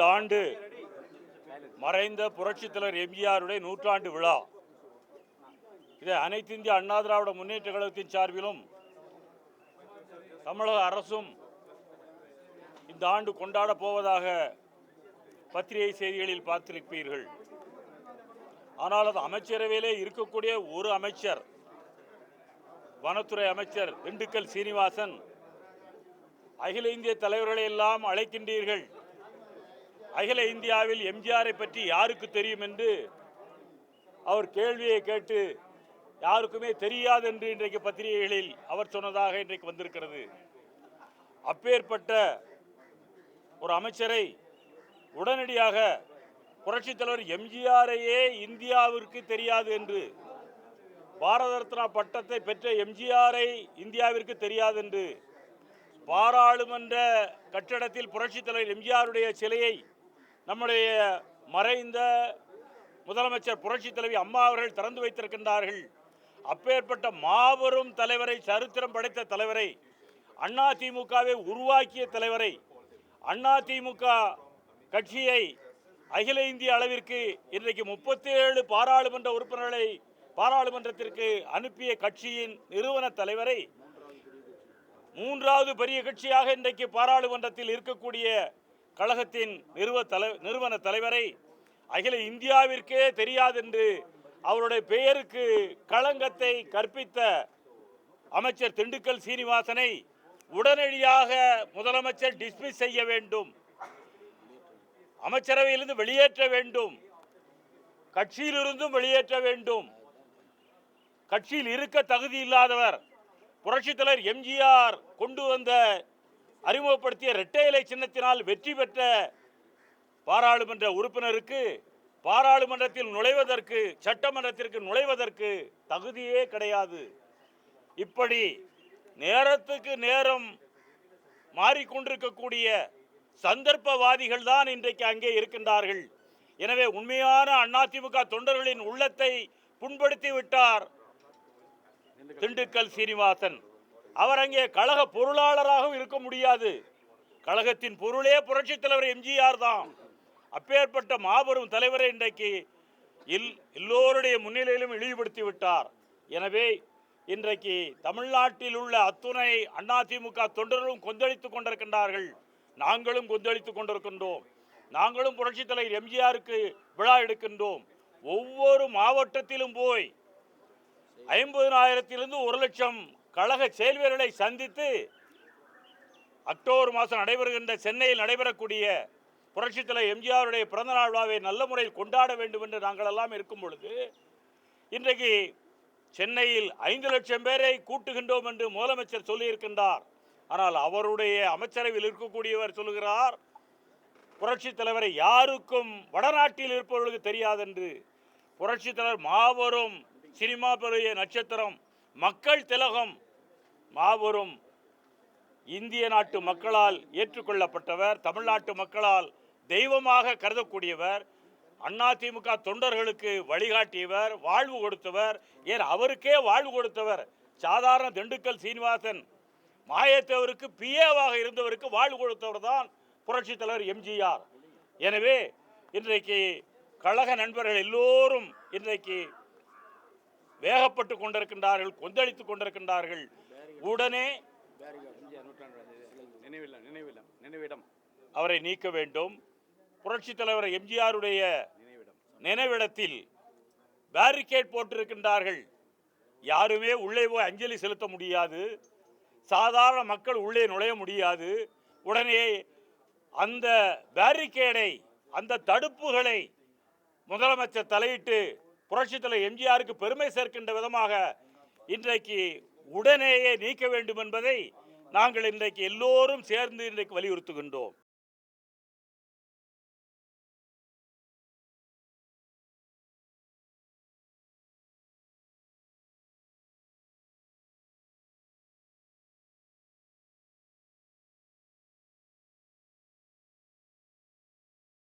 இந்த ஆண்டு மறைந்த புரட்சித் தலைவர் எம்ஜிஆருடைய நூற்றாண்டு விழா. இதை அனைத்து இந்திய அண்ணா திராவிட முன்னேற்ற கழகத்தின் சார்பிலும் தமிழக அரசும் இந்த ஆண்டு கொண்டாடப் போவதாக பத்திரிகை செய்திகளில் பார்த்திருப்பீர்கள். ஆனால் அது அமைச்சரவையிலே இருக்கக்கூடிய ஒரு அமைச்சர் வனத்துறை அமைச்சர் திண்டுக்கல் சீனிவாசன் அகில இந்திய தலைவர்களை எல்லாம் அழைக்கின்றீர்கள். அகில இந்தியாவில் எம்ஜிஆரை பற்றி யாருக்கு தெரியும் என்று அவர் கேள்வியை கேட்டு யாருக்குமே தெரியாது என்று இன்றைக்கு பத்திரிகைகளில் அவர் சொன்னதாக இன்றைக்கு வந்திருக்கிறது. அப்பேற்பட்ட ஒரு அமைச்சரை உடனடியாக புரட்சித் தலைவர் எம்ஜிஆரையே இந்தியாவிற்கு தெரியாது என்று பாரத ரத்னா பட்டத்தை பெற்ற எம்ஜிஆரை இந்தியாவிற்கு தெரியாது என்று பாராளுமன்ற கட்டடத்தில் புரட்சித் தலைவர் எம்ஜிஆருடைய சிலையை நம்முடைய மறைந்த முதலமைச்சர் புரட்சி தலைவி அம்மா அவர்கள் திறந்து வைத்திருக்கின்றார்கள். அப்பேற்பட்ட மாபெரும் தலைவரை சரித்திரம் படைத்த தலைவரை அண்ணா திமுகவை உருவாக்கிய தலைவரை அண்ணா திமுக கட்சியை அகில இந்திய அளவிற்கு இன்றைக்கு முப்பத்தேழு பாராளுமன்ற உறுப்பினர்களை பாராளுமன்றத்திற்கு அனுப்பிய கட்சியின் நிறுவன தலைவரை மூன்றாவது பெரிய கட்சியாக இன்றைக்கு பாராளுமன்றத்தில் இருக்கக்கூடிய கழகத்தின் நிறுவ தலை நிறுவன தலைவரை அகில இந்தியாவிற்கே தெரியாது என்று அவருடைய பெயருக்கு களங்கத்தை கற்பித்த அமைச்சர் திண்டுக்கல் சீனிவாசனை உடனடியாக முதலமைச்சர் டிஸ்மிஸ் செய்ய வேண்டும். அமைச்சரவையிலிருந்து வெளியேற்ற வேண்டும். கட்சியிலிருந்தும் வெளியேற்ற வேண்டும். கட்சியில் இருக்க தகுதி இல்லாதவர் புரட்சித் தலைவர் எம்ஜிஆர் கொண்டு வந்த அறிமுகப்படுத்திய இரட்டை இலை சின்னத்தினால் வெற்றி பெற்ற பாராளுமன்ற உறுப்பினருக்கு பாராளுமன்றத்தில் நுழைவதற்கு சட்டமன்றத்திற்கு நுழைவதற்கு தகுதியே கிடையாது. இப்படி நேரத்துக்கு நேரம் மாறிக்கொண்டிருக்கக்கூடிய சந்தர்ப்பவாதிகள் தான் இன்றைக்கு அங்கே இருக்கின்றார்கள். எனவே உண்மையான அதிமுக தொண்டர்களின் உள்ளத்தை புண்படுத்தி விட்டார் திண்டுக்கல் சீனிவாசன். அவர் அங்கே கழக பொருளாளராகவும் இருக்க முடியாது. கழகத்தின் பொருளே புரட்சித் தலைவர் எம்ஜிஆர் தான். அப்பேற்பட்ட மாபெரும் தலைவரை இன்றைக்கு எல் எல்லோருடைய முன்னிலையிலும் இழிவுபடுத்தி விட்டார். எனவே இன்றைக்கு தமிழ்நாட்டில் உள்ள அத்துணை அதிமுக தொண்டர்களும் கொந்தளித்துக் கொண்டிருக்கின்றார்கள். நாங்களும் கொந்தளித்துக் கொண்டிருக்கின்றோம். நாங்களும் புரட்சித் தலைவர் எம்ஜிஆருக்கு விழா எடுக்கின்றோம். ஒவ்வொரு மாவட்டத்திலும் போய் ஐம்பதினாயிரத்திலிருந்து ஒரு லட்சம் கழக செயல்வீரர்களை சந்தித்து அக்டோபர் மாதம் நடைபெறுகின்ற சென்னையில் நடைபெறக்கூடிய புரட்சித்தலை எம்ஜிஆருடைய பிறந்தநாள் விழாவை நல்ல முறையில் கொண்டாட வேண்டும் என்று நாங்கள் எல்லாம் இருக்கும் பொழுது இன்றைக்கு சென்னையில் ஐந்து லட்சம் பேரை கூட்டுகின்றோம் என்று முதலமைச்சர் சொல்லியிருக்கின்றார். ஆனால் அவருடைய அமைச்சரவையில் இருக்கக்கூடியவர் சொல்லுகிறார் புரட்சித் தலைவரை யாருக்கும் வடநாட்டில் இருப்பவர்களுக்கு தெரியாதென்று. புரட்சித் தலைவர் மாபெரும் சினிமா பெரிய நட்சத்திரம். மக்கள் திலகம் மாபெரும் இந்திய நாட்டு மக்களால் ஏற்றுக்கொள்ளப்பட்டவர் தமிழ்நாட்டு மக்களால் தெய்வமாக கருதக்கூடியவர் அதிமுக தொண்டர்களுக்கு வழிகாட்டியவர் வாழ்வு கொடுத்தவர் ஏன் அவருக்கே வாழ்வு கொடுத்தவர்? சாதாரண திண்டுக்கல் சீனிவாசன் மாயத்தேவருக்கு பிஏவாக இருந்தவருக்கு வாழ்வு கொடுத்தவர் தான் புரட்சித் தலைவர் எம்ஜிஆர். எனவே இன்றைக்கு கழக நண்பர்கள் எல்லோரும் இன்றைக்கு வேகப்பட்டு கொண்டிருக்கின்றார்கள் கொந்தளித்துக் கொண்டிருக்கின்றார்கள். உடனே நினைவிடம் அவரை நீக்க வேண்டும். புரட்சித் தலைவர் எம்ஜிஆருடைய நினைவிடம் நினைவிடத்தில் பேரிகேட் போட்டிருக்கின்றார்கள். யாருமே உள்ளே போய் அஞ்சலி செலுத்த முடியாது. சாதாரண மக்கள் உள்ளே நுழைய முடியாது. உடனே அந்த பேரிகேடை அந்த தடுப்புகளை முதலமைச்சர் தலையிட்டு புரட்சித் தலைவர் எம்ஜிஆருக்கு பெருமை சேர்க்கின்ற விதமாக இன்றைக்கு உடனேயே நீக்க வேண்டும் என்பதை நாங்கள் இன்றைக்கு எல்லோரும் சேர்ந்து இன்றைக்கு வலியுறுத்துகின்றோம்.